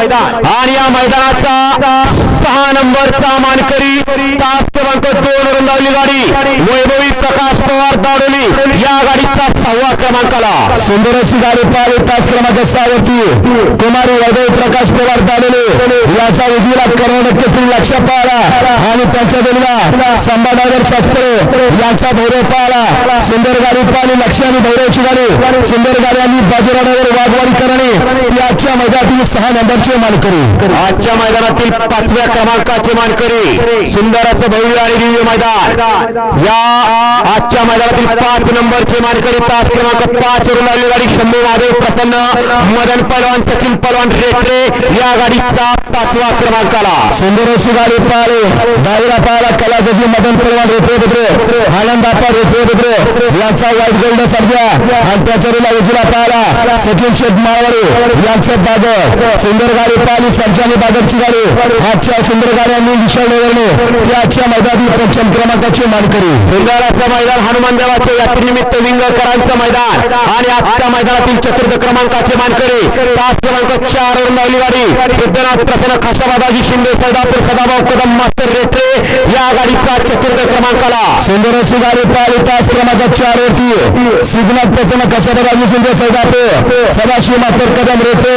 आणि या मैदानाचा सहा नंबरचा मानकरी तास क्रमांक दोन वरून गाडी. वैभवी प्रकाश पवार दाडोली या गाडीचा सहावा क्रमांकाला सुंदर गाडी पाहिली तास क्रमांक सहावरती कुमारी वैभव प्रकाश पवार दाडले याचा उजवीला कर्नाटक केसरी लक्ष पाहिला आणि त्यांच्या दिलेला संभानगर शास्त्रे यांचा भैरव पाहिला सुंदर गाडी पाहिली लक्ष आणि भैरवची गाडी. सुंदर गाडी आणि बाजीरावर वाघवाडी करणे. आजच्या मैदानातील सहा नंबरचे मानकरी. आजच्या मैदानातील पाचव्या क्रमांकाचे मानकरी सुंदर असं भव्य आणि दिव्य मैदान. या आजच्या मैदानातील पाच नंबरचे मानकरी तास क्रमांक पाच वरून आलेली गाडी शंभू महादेव प्रसन्न। मदन पलवान सचिन पलवान रेटरे या गाडीचा पाचवा क्रमांकाला सुंदर अशी गाडी पाहिली दहावीला पाहिला कलासची मदन पलवान रेफे बुद्रे आनंद आपा रेफे बुद्रे यांचा व्हाईट गोल्ड सर्जा। आणि त्याच्या उजला पाहिला सचिन शेठ माळवाडे यांचं बागर सुंदर गाडी पाहिली सर्जानी बागरची गाडी। आजच्या सुंदर गाड्यांनी विशाल नगरने ती आजच्या मैदानातील पंचम क्रमांकाची मानकरी। सुंदर असं मैदान हनुमान देवाचे यात्रेनिमित्त विंगकरांचं मैदान मैदान. आणि आजच्या मैदानातील चतुर्थ क्रमांकाचे मानकरी तास क्रमांक चार वरून लावली गाडी. सिद्धनाथ प्रसन्न खाशाबादाजी शिंदे सैदापूर सदाभाऊ कदम मास्टर रेठे या गाडीचा चतुर्थ क्रमांकाला. सुंदर गाडी पाहिली तास क्रमांक चार वरती. सिद्धनाथ प्रसन्न कशाबराजी शिंदे सैदापूर सदाशिव मास्टर कदम रेते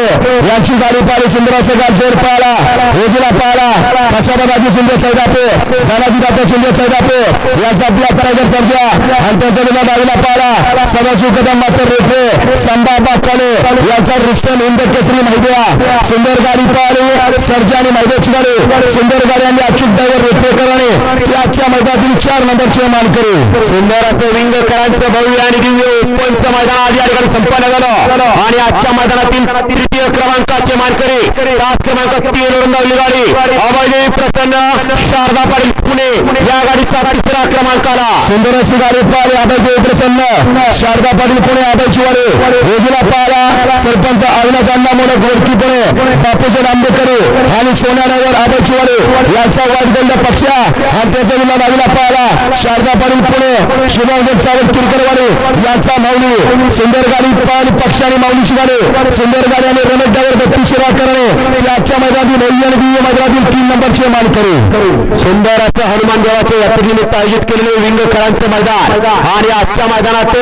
यांची गाडी पाहिली सुंदर असं गाड जोर पाहिला रोजीला पाहिला कशाबराजी शिंदे सैदापूर दादाजी दादा शिंदे सैदापूर यांचा ब्लॅक टायगर सर्जा. आणि त्यांच्या विना डावीला पाहिला सदाशिव कदम मास्टर रेते संभाबा कले यांचा रुस्तम हिंद केसरी महिद्या सुंदर गाडी पाहिली सर्जा आणि महिद्याची गाडी सुंदर गाडी आणि अचूक ड्रायव्हर रेते करणे. ती आजच्या मैदानातील चार नंबरचे मानकरी. सुंदर असं विंगकरांचं भव्य आणि दिव्य ओपनचं मैदान या ठिकाणी संपन्न झालं. आणि आजच्या मैदानातील तृतीय क्रमांकाचे मानकरी तास क्रमांक तीन वरून धावली गाडी. अभयदेवी प्रसन्न शारदा पाटील पुणे. या गाडीचा तिसरा क्रमांकाला सुंदर अशी गाडी पाहिली अभय देव प्रसन्न शारदा पाटील पुणे अभयची वाडी रोजीला पाहिला सरपंच अविनाश अण्णा मोरे गोलकीपणे पुणे बापूजी आंबेडकर आणि सोन्यानगर अभयची यांचा वाईट पक्षा आणि त्याच्या विना नावीला पाहिला शारदा पाटील पुणे शिवराज चावल किरकरवाडे यांचा माऊली सुंदर गाडी पाहिली पक्ष आणि माऊलीची गाडे सुंदर गाडी आणि रमेश डावर बत्तीस शिरा करणे आजच्या मैदानातील भव्य दिव्य मैदानातील तीन नंबरचे मानकरी. सुंदर असं हनुमान देवाचे यात्रेनिमित्त आयोजित केलेले विंगकरांचं मैदान आणि आजच्या मैदानात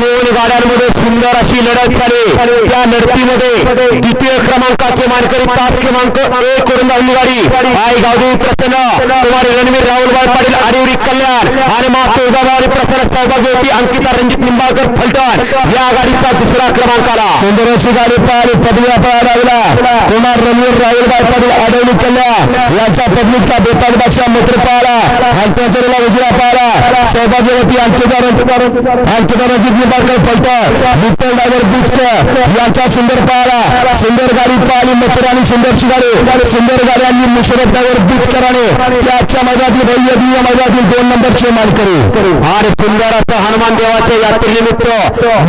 दोन गाड्यांमध्ये सुंदर अशी लढत झाली. त्या लढतीमध्ये द्वितीय क्रमांकाचे मानकरी तास क्रमांक एक करून धावली गाडी आई गावदेवी प्रसन्न कुमारी रणवीर राहुलभाई पाटील आरिवरी कल्याण आणि मा तुळजाबाई प्रसन्न होती अंकिता रणजित निंबाळकर फलटण. या गाडीचा दुसरा क्रमांकाला सुंदर अशी गाडी पाहिली पदवीला पदवी लागला. कुमार रणवीर राहुलबाई पाटील आडवली कल्याण. यांचा पदवीचा बेताज बादशाह मित्र पाहिला आणि त्याच्या उजवा पाहिला सहभागी अंकिता अंकिता रणजित निंबाळकर फलटण विठ्ठल डायव्हर बुचक. यांचा सुंदर पाहिला सुंदर गाडी पाहिली. मित्र आणि सुंदरची गाडी. सुंदर गाडी आणि मुशरफ डायव्हर बुचकराने त्याच्या मैदानातील भव्य दिव्य मैदानातील दोन नंबरचे मानकरी. आणि सुंदर असं हनुमान देवाच्या यात्रेनिमित्त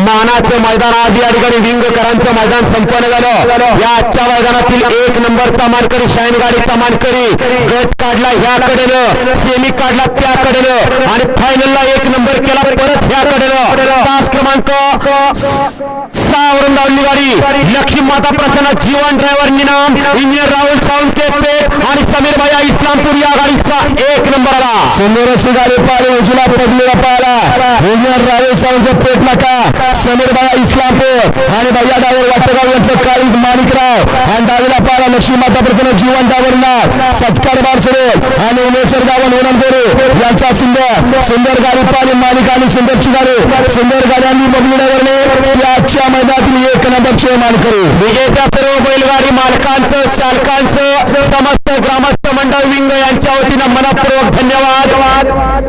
मानाचं मैदान आज या ठिकाणी विंगकरांचं मैदान संपन्न झालं. या आजच्या मैदानातील एक नंबरचा मानकरी शाईन गाडीचा मानकरी गट काढला ह्याकडेनं सेमी काढला त्याकडेनं. आणि फायनलला एक नंबर केला परत ह्याकडे तास क्रमांक सहा धावली गाडी. लक्ष्मी माता प्रसन्न जीवन ड्रायव्हर निनाम इंजिनियर राहुल सावंत पेठ आणि समीर भाया इस्लामपूर या गाडीचा एक नंबर आला. सुंदर अशी गाडी पाहिली उजला पडलेला पाहिला. इंजिनियर राहुल सावंत पेट नका. समीर भाया इस्लामपूर आणि भैया डावर वाटगाव यांचं काळीज माणिकराव. आणि डावीला पाहिला लक्ष्मी माता प्रसन्न जीवन डावरना सत्कार बारसरे आणि उमेश्वर गावन ओनंदोरे यांचा सुंदर सुंदर गाडी पाहिली माणिक आणि सुंदरची गाडी. सुंदर गाड्यांनी बबली डावरने या मैदानातील एक नंबरचे मानकरी विजेत्या सर्व बैलगाडी मालकांचं चालकांचं समस्त ग्रामस्थ मंडळ विंग यांच्या वतीनं मनपूर्वक धन्यवाद.